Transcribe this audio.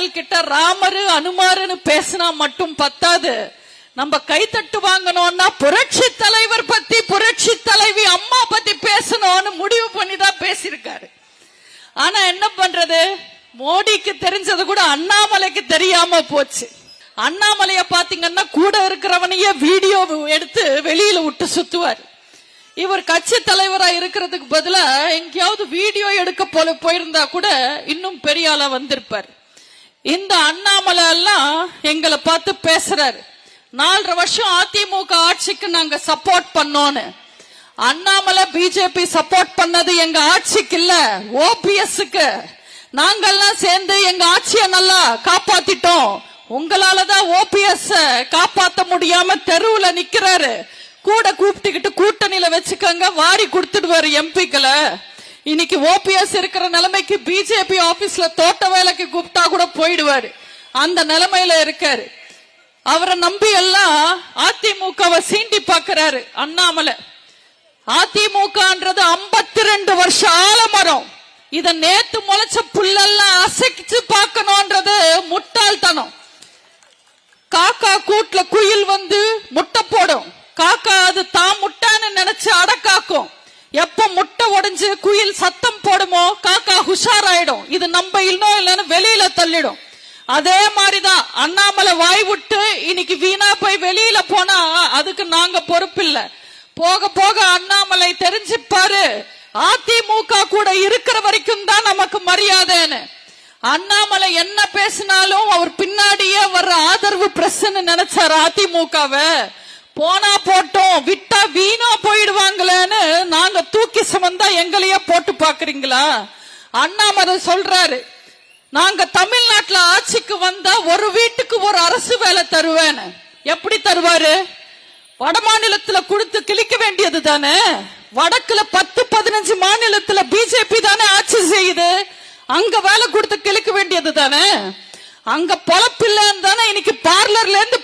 மக்கள் கிட்ட ராமரு அனுமாருன்னு பேசினா மட்டும் பத்தாது. நம்ம கைத்தட்டு வாங்கணும்னா புரட்சி தலைவர் பத்தி புரட்சி தலைவி அம்மா பத்தி பேசணும்னு முடிவு பண்ணி தான் பேசியிருக்காரு. ஆனா என்ன பண்றது? மோடிக்கு தெரிஞ்சது கூட அண்ணாமலைக்கு தெரியாம போச்சு. அண்ணாமலைய பாத்தீங்கன்னா கூட இருக்கிறவனையே வீடியோ எடுத்து வெளியில விட்டு சுத்துவார். இவர் கட்சி தலைவரா இருக்கிறதுக்கு பதிலா எங்கேயாவது வீடியோ எடுக்க போல போயிருந்தா கூட இன்னும் பெரிய ஆளா வந்திருப்பாரு. இந்த அண்ணாமலை எல்லாம் எங்களை பார்த்து பேசுறாரு. நாலரை வருஷம் அதிமுக ஆட்சிக்கு நாங்க சப்போர்ட் பண்ணோன்னு. அண்ணாமலை பிஜேபி சப்போர்ட் பண்ணது எங்க ஆட்சிக்கு இல்ல ஓபிஎஸ்க்கு நாங்கெல்லாம் சேர்ந்து எங்க ஆட்சியை நல்லா காப்பாத்திட்டோம். உங்களாலதான் ஓபிஎஸ் காப்பாத்த முடியாம தெருவுல நிக்கிறாரு. கூட கூப்பிட்டுக்கிட்டு கூட்டணியில வச்சுக்கோங்க வாரி கொடுத்துடுவாரு எம்பிக்களை இன்னைக்கு ஓபிஎஸ் இருக்கிற நிலைமைக்கு பிஜேபி ஆபீஸ்ல தோட்ட வேலைக்கு கூப்பிட்டா கூட போயிடுவாரு. அந்த நிலைமையில இருக்காரு. அவரை நம்பி எல்லாம் அதிமுகவை சீண்டி பாக்குறாரு அண்ணாமலை. அதிமுகன்றது 52 ரெண்டு வருஷம் ஆலமரம். இத நேத்து முளைச்ச புல்லெல்லாம் அசைச்சு பார்க்கணும்ன்றது முட்டாள்தனம். காக்கா கூட்டுல குயில் வந்து முட்டை போடும். காக்கா அது தான் முட்டான்னு நினைச்சு அடக்காக்கும். எப்ப முட்டை உடைஞ்சு குயில் சத்தம் போடுமோ காக்கா ஹுஷாராயிடும் இது நம்ம இன்னும் இல்லைன்னு வெளியில தள்ளிடும். அதே மாதிரிதான் அண்ணாமலை வாய் விட்டு இன்னைக்கு வீணா போய் வெளியில போனா அதுக்கு நாங்க பொறுப்பில்லை. போக போக அண்ணாமலை தெரிஞ்சுப்பாரு அதிமுக கூட இருக்கிற வரைக்கும் தான் நமக்கு மரியாதைன்னு. அண்ணாமலை என்ன பேசினாலும் அவர் பின்னாடியே வர்ற ஆதரவு பிரஸ்ன்னு நினைச்சாரு அதிமுகவை. போனா போட்டோம் விட்டா வீணா போயிடுவாங்களேன்னு நாங்க பாக்குறீங்களா அண்ணாமலை சொல்றாரு நாங்க தமிழ்நாட்டுல ஆட்சிக்கு வந்தா ஒரு வீட்டுக்கு ஒரு அரசு வேலை தருவேன் எப்படி தருவாரு? வட மாநிலத்துல கொடுத்து கிழிக்க வேண்டியது தானே? வடக்குல பத்து பதினஞ்சு மாநிலத்துல பிஜேபி தானே ஆட்சி செய்யுது. அங்க வேலை கொடுத்து கிழிக்க வேண்டியது தானே? அங்க பொழப்பில்லன்னு தானே இன்னைக்கு பார்லர்ல இருந்து